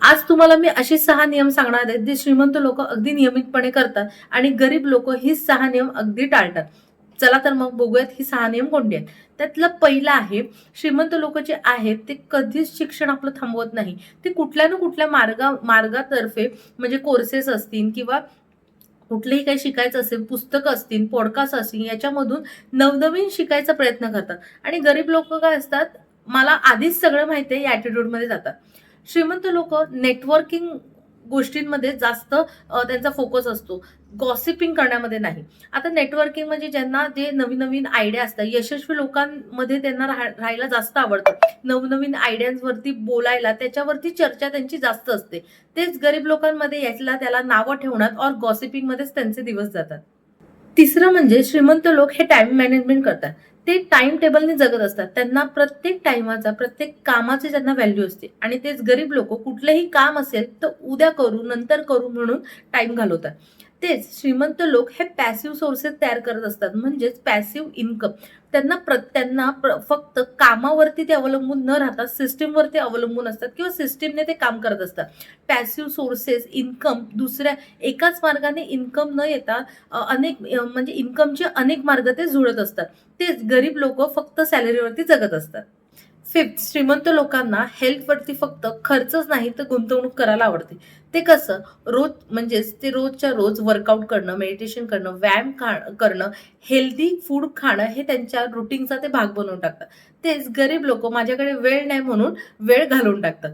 आज तुम्हाला मी असे सहा नियम सांगणार आहेत जे श्रीमंत लोक अगदी नियमितपणे करतात आणि गरीब लोक ही सहा नियम अगदी टाळतात. चला तर मग बघूयात ही सहा नियम कोणते आहेत. त्यातलं पहिलं आहे श्रीमंत लोक जे आहेत ते कधीच शिक्षण आपलं थांबवत नाही. ते कुठल्या ना कुठल्या मार्गा मार्गातर्फे म्हणजे कोर्सेस असतील किंवा कुठलेही काही शिकायचं असेल पुस्तकं असतील पॉडकास्ट असतील याच्यामधून नवनवीन शिकायचा प्रयत्न करतात. आणि गरीब लोक काय असतात मला आधीच सगळं माहिती आहे या ॲटिट्यूडमध्ये जातात. श्रीमंत लोक नेटवर्किंग गोष्टींमध्ये जास्त त्यांचा फोकस असतो. गॉसिपिंग करण्यामध्ये नाही. आता नेटवर्किंग म्हणजे ज्यांना जे नवीन नवीन आयडिया असतात यशस्वी लोकांमध्ये त्यांना राहा- राहायला जास्त आवडतं. नवनवीन आयडियांवरती बोलायला त्याच्यावरती चर्चा त्यांची जास्त असते. तेच गरीब लोकांमध्ये यातला त्याला नावं ठेवण्यात और गॉसिपिंगमध्येच त्यांचे दिवस जातात. तिसरं म्हणजे श्रीमंत लोक हे टाइम मॅनेजमेंट करतात. ते टाइम टेबलने जगत असतात. त्यांना प्रत्येक टाइमाचा प्रत्येक कामाची त्यांना व्हॅल्यू असते. आणि तेच गरीब लोक कुठलंही काम असेल तर उद्या करू नंतर करू म्हणून टाइम घालवतात. तेच श्रीमंत लोक हे पॅसिव्ह सोर्सेस तयार करत असतात. म्हणजेच पॅसिव्ह इन्कम त्यांना प्र त्यांना प्र- फक्त कामावरती ते अवलंबून न राहता सिस्टीमवरती अवलंबून असतात किंवा सिस्टीमने ते काम करत असतात. पॅसिव्ह सोर्सेस इन्कम दुसऱ्या एकाच मार्गाने इन्कम न येता अनेक म्हणजे इन्कमचे अनेक मार्ग ते जुळत असतात. तेच गरीब लोक फक्त सॅलरीवरती जगत असतात. फिफ्थ श्रीमंत लोकांना हेल्थवरती फक्त खर्चच नाही तर गुंतवणूक करायला आवडते. ते कसं? रोज म्हणजेच ते रोजच्या रोज वर्कआउट करणं मेडिटेशन करणं व्यायाम खा करणं हेल्दी फूड खाणं हे त्यांच्या रुटीनचा ते भाग बनवून टाकतात. तेच गरीब लोक माझ्याकडे वेळ नाही म्हणून वेळ घालवून टाकतात.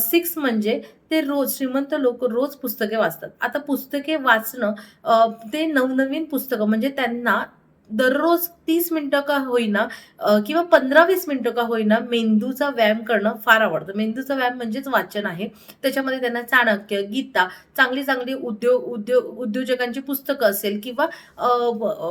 सिक्स म्हणजे ते रोज श्रीमंत लोक रोज पुस्तके वाचतात. आता पुस्तके वाचणं ते नवनवीन पुस्तकं म्हणजे त्यांना दररोज तीस मिनटं का होईना किंवा पंधरा वीस मिनटं का होईना मेंदूचा व्यायाम करणं फार आवडतं. मेंदूचा व्यायाम म्हणजेच वाचन आहे. त्याच्यामध्ये त्यांना चाणक्य गीता चांगली चांगली उद्योग उद्योग उद्योजकांची पुस्तकं असेल किंवा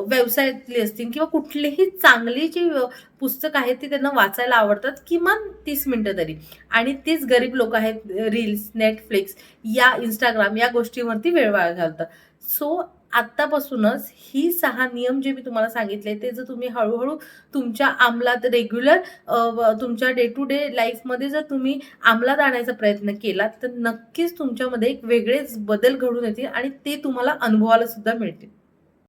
व्यवसायातली असतील किंवा कुठलीही चांगली जी पुस्तक पुस्तकं आहेत ती त्यांना वाचायला आवडतात किमान तीस मिनटं तरी. आणि तेच गरीब लोक आहेत रील्स नेटफ्लिक्स या इंस्टाग्राम या गोष्टीवरती वेळ वाया घालतात. सो आत्तापासूनच ही सहा नियम जे मी तुम्हाला सांगितले ते जर तुम्ही हळूहळू तुमच्या अंमलात रेग्युलर तुमच्या डे टू डे लाईफमध्ये जर तुम्ही अंमलात आणायचा प्रयत्न केला तर नक्कीच तुमच्यामध्ये एक वेगळेच बदल घडून येतील आणि ते तुम्हाला अनुभवायला सुद्धा मिळतील.